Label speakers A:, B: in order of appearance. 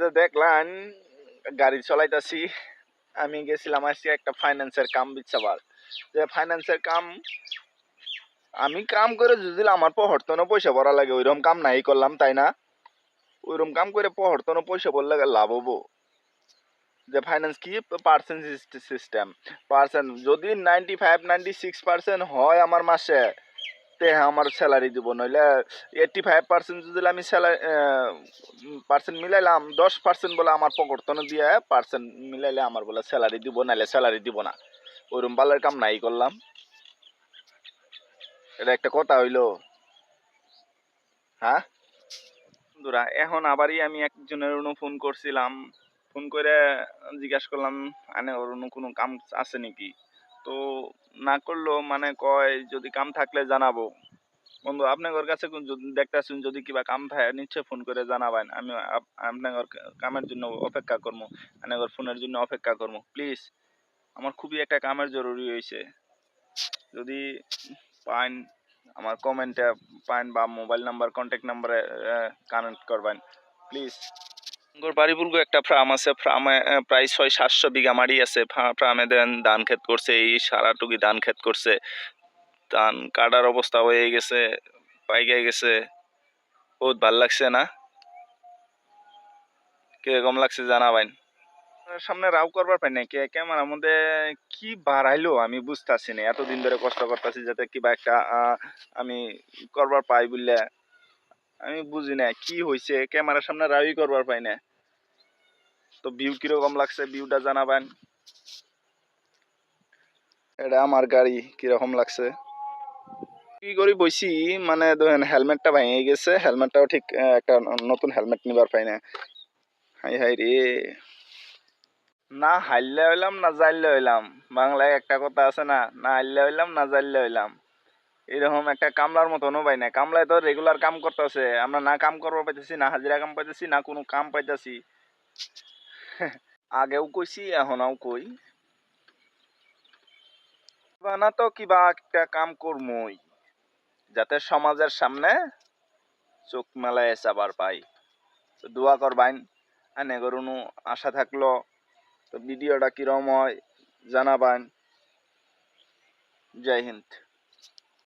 A: যে দেখলাম, গাড়ি চলাইতাছি, আমি গেছিলাম আজকে একটা ফাইন্যান্সের কাম বিচ্ছাবার। যে ফাইন্যান্সের কাম আমি কাম করে যদি আমার পহরতনও পয়সা ভরা লাগে, ওইরকম কাম নাই করলাম, তাই না? ওইরকম কাম করে পহরতনও পয়সা বললে লাভ হব। যে ফাইন্যান্স কি? পার্সেন্ট সিস্টেম পার্সেন্ট যদি ninety five ninety six percent হয় আমার মাসে তে আমার স্যালারি দিব, নইলে এইটটি ফাইভ পার্সেন্ট যদি আমি স্যালারি পার্সেন্ট মিলাইলাম, দশ পার্সেন্ট বলে আমার পকড়তনে দিয়ে পার্সেন্ট মিলাইলে আমার বলে স্যালারি দিব, নাইলে স্যালারি দিব না। ওইরকম পাল্লার কাম নাই করলাম। এটা একটা কথা হইল। হ্যাঁ? বন্ধুরা, এখন আবারই আমি একজনের অন্য ফোন করছিলাম। ফোন করে জিজ্ঞাসা করলাম, আনে ওর কোনো কাম আছে নাকি? তো না করল মানে কয়, যদি কাম থাকলে জানাব। বন্ধু আপনার কাছে দেখতেছেন যদি কিবা কাম থাকে, নিশ্চয় ফোন করে জানাবেন। আমি আপ- আপনার কামের জন্য অপেক্ষা করব আপনার ফোনের জন্য অপেক্ষা করব। প্লিজ, আমার খুবই একটা কামের জরুরি হয়েছে যদি পাইন, আমার কমেন্টে পাইন বা মোবাইল নাম্বার কন্ট্যাক্ট নাম্বারে কানেক্ট করবেন। প্লিজ। গর বাড়িপুরগো একটা ফার্ম আছে। ফার্মে প্রায় ছয়, সাতশো বিঘা মাটি আছে। ফার্মে দেন ধান ক্ষেত করছে, এই সারাটুকি ধান ক্ষেত করছে। ধান কাটার অবস্থা হয়ে গেছে পাইকে গেছে। বহুত ভালো লাগছে না? কীরকম লাগছে জানাবেন? সামনে রাও করবার পাই না কে মধ্যে কি বাড়াইলো আমি বুঝতেছি না। এতদিন ধরে কষ্ট করতেছি যাতে কিবা একটা আমি করবার পাই বললে, আমি বুঝি না কি হয়েছে ক্যামেরার সামনে রাউই করবার পাই না। তো ভিউ কীরকম লাগছে? ভিউটা জানাবেন। এটা আমার গাড়ি, কীরকম লাগছে? কি করি বইছি মানে ধরেন হেলমেটটা ভেঙে গেছে, হেলমেটটাও ঠিক একটা নতুন হেলমেট নিবার পাই না। হাই হাই রে। না হারলে হইলাম, না জাইলে হইলাম। বাংলায় একটা কথা আছে না না হারলে হইলাম, না জাইলে হইলাম। এরকম একটা কামলার মতনও পাই না। কামলায় তো রেগুলার কাম করতেছে। আমরা না কাম করব পাইতেছি, না হাজিরা কাম পাইতেছি, না কোনো কাম পাইতেছি। আগেও কইছি এখনও কই কিবা না তো কিবা একটা কাম করমই যাতে সমাজের সামনে চোখ মেলায় চাবার পাই তো দোয়া করবাইন আনে করুন আশা থাকল, তো ভিডিওটা কিরম হয় জানাবান জয় হিন্দ।